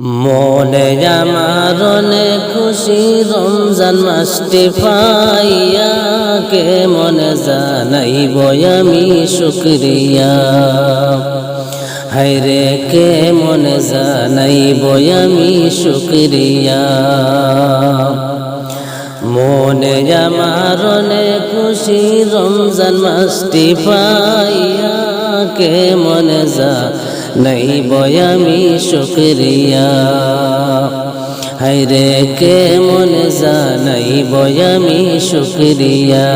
মনে আমার খুশি রমজান মাসটি পাইয়া কে মনে জানাইব আমি শুক্রিয়া? হাইরে কে মনে জানাইব আমি শুক্রিয়া? মনে আমার খুশি রমজান মাসটি পাইয়া কে মনে যা নাই বয়ামি শুক্রিয়া হাইরে কে মনে যা নাই বয়ামি শুক্রিয়া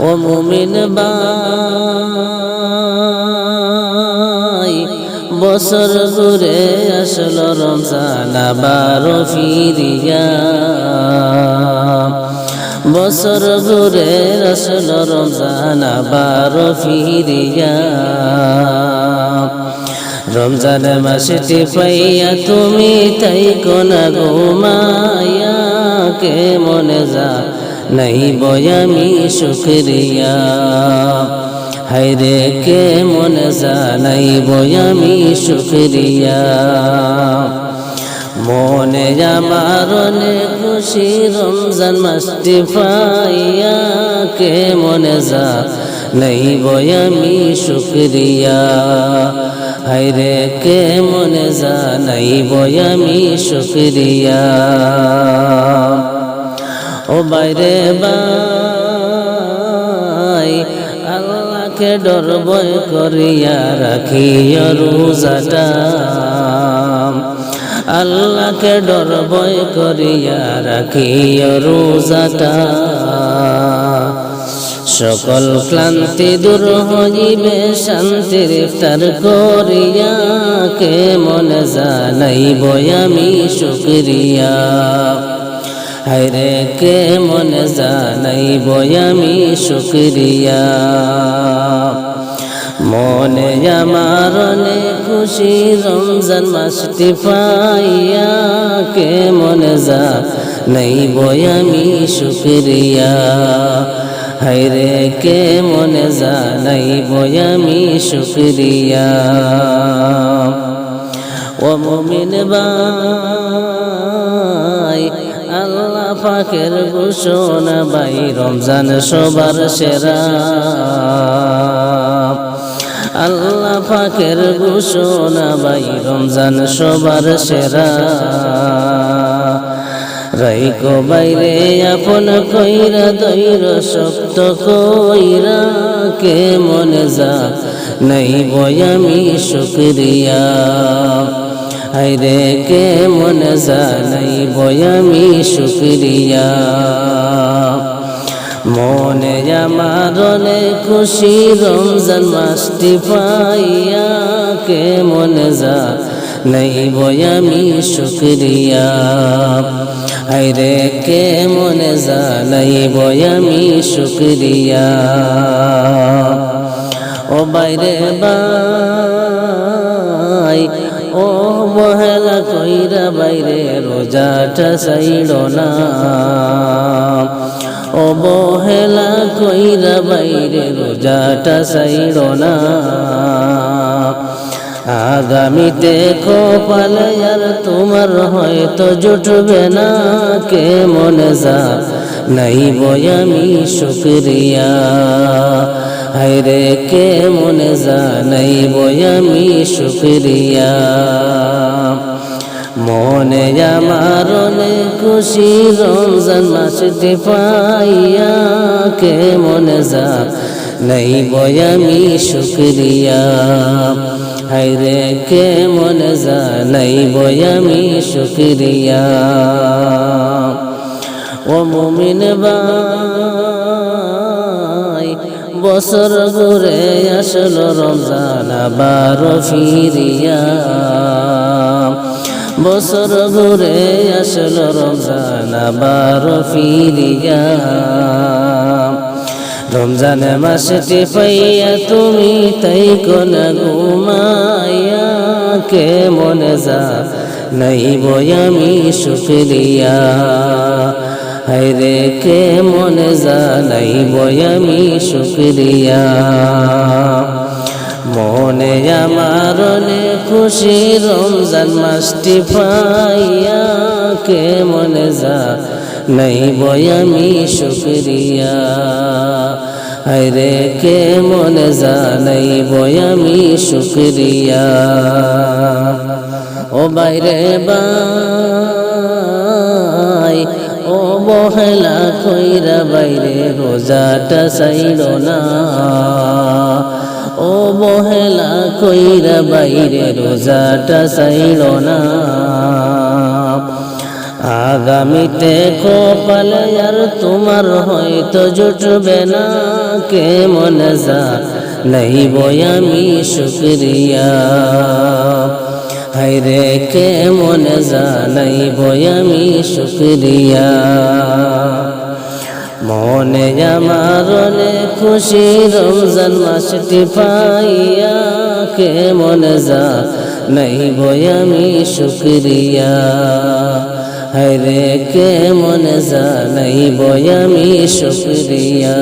ও মুমিন বাই বছর ঘুরে আসলো রমজান আবার ফিরিয়া বছর ঘুরে আসলো রমজান আবার ফিরিয়া। রমজান মাসটি পাইয়া তুমি তাই কোনা ঘুমায়া কে মনে যা নাই বয়ামি শুক্রিয়া। হাইরে কে মনে জানাই বয়ামি শুক্রিয়া। মনে আমার খুশি রমজান মাসটি পাইয়া কে মনে যা নাই বয়ামি শুক্রিয়া। হাইরে কে মনে যা নাই বয়ামি শুক্রিয়া। ও বাইরে বাই আল্লাহকে ডর ভয় করিয়া রাখি রোজাটা। আল্লাহকে ডর ভয় করিয়া রাখি রোজাটা। সকল ক্লান্তি দূর হইবে, শান্তির ইফতার করিয়া কে মনে জানাইব আমি শুক্রিয়া। হায়রে, কে মনে জানাইব আমি শুক্রিয়া। মনে আমার অনেক খুশি, রমজান মাসটি পাইয়া কে মনে যা নাই আমি শুক্রিয়া হায়রে কে মনে যা নাই আমি শুক্রিয়া ও মুমিন বাই আল্লাহ পাকের ঘোষণা বাই রমজান সবার সেরা। আল্লাহ পাকের ঘোষণা বাই রমজান সবার সেরা। রাইকো বাইরে আপন কইরা দৈর শক্ত কইরা কে মনে যা নাই বয়ামি শুক্রিয়া। হাইরে কে মনে যা নাই বয়ামি শুক্রিয়া। মনে আমার খুশি, রমজান মাসটি পাইয়া কে মনে যা নাই বয়ামি শুক্রিয়া। হাইরে কে মনে যা নাই বয়ামি শুক্রিয়া। ও বাইরে বাই ও মহেলা কইরা বাইরে রোজাটা সাইড না। ও বহেলা কইরা বাইরে রোজাটা সাইড না। আগামীতে কপালে আর তোমার হয়তো জুটবে না। কে মনে যা নাই বয়ামি শুক্রিয়া। হায়রে কে মনে যা নাই বয়ামি শুক্রিয়া। মনে আমার খুশি, রমজান মাসটি পাইয়া কে মনে যা নাই বয়ামি শুক্রিয়া। হাইরে কে মনে যা নাই বয়ামি শুক্রিয়া। ও মুমিন বাই বছর ঘুরে আসলো রমজান আবার ফিরিয়া। বছর ঘুরে আসলো রমজান, আবার ফিরিয়া রমজান মাসটি পাইয়া তুমি তাই কোন ঘুমাইয়া কে মনে যা নাই বয়ামি শুক্রিয়া। হাইরে কে মনে যা নাই বয়ামি শুক্রিয়া। মনে আমার খুশি। রমজান মাসটি পাইয়া কে মনে যা নাই বই আমি শুক্রিয়া। হায়রে কে মনে যা নাই বই আমি শুক্রিয়া। ও বাইরে বাই, ও বহেলা কইরা বাইরে, রোজাটা চাইল না। ও বহেলা কইরা বাইরে রোজাটা চাইল না। আগামীতে কপালে আর তোমার হয়তো জুটবে না। কে মনে যা নাই আমি শুক্রিয়া। হাইরে কে মনে যা নাই আমি শুক্রিয়া। মনে আমার খুশি, রমজান মাসটি পাইয়া কে মনে যা নাই বই আমি শুক্রিয়া। হরে কে মনে যা নাই বই আমি শুক্রিয়া।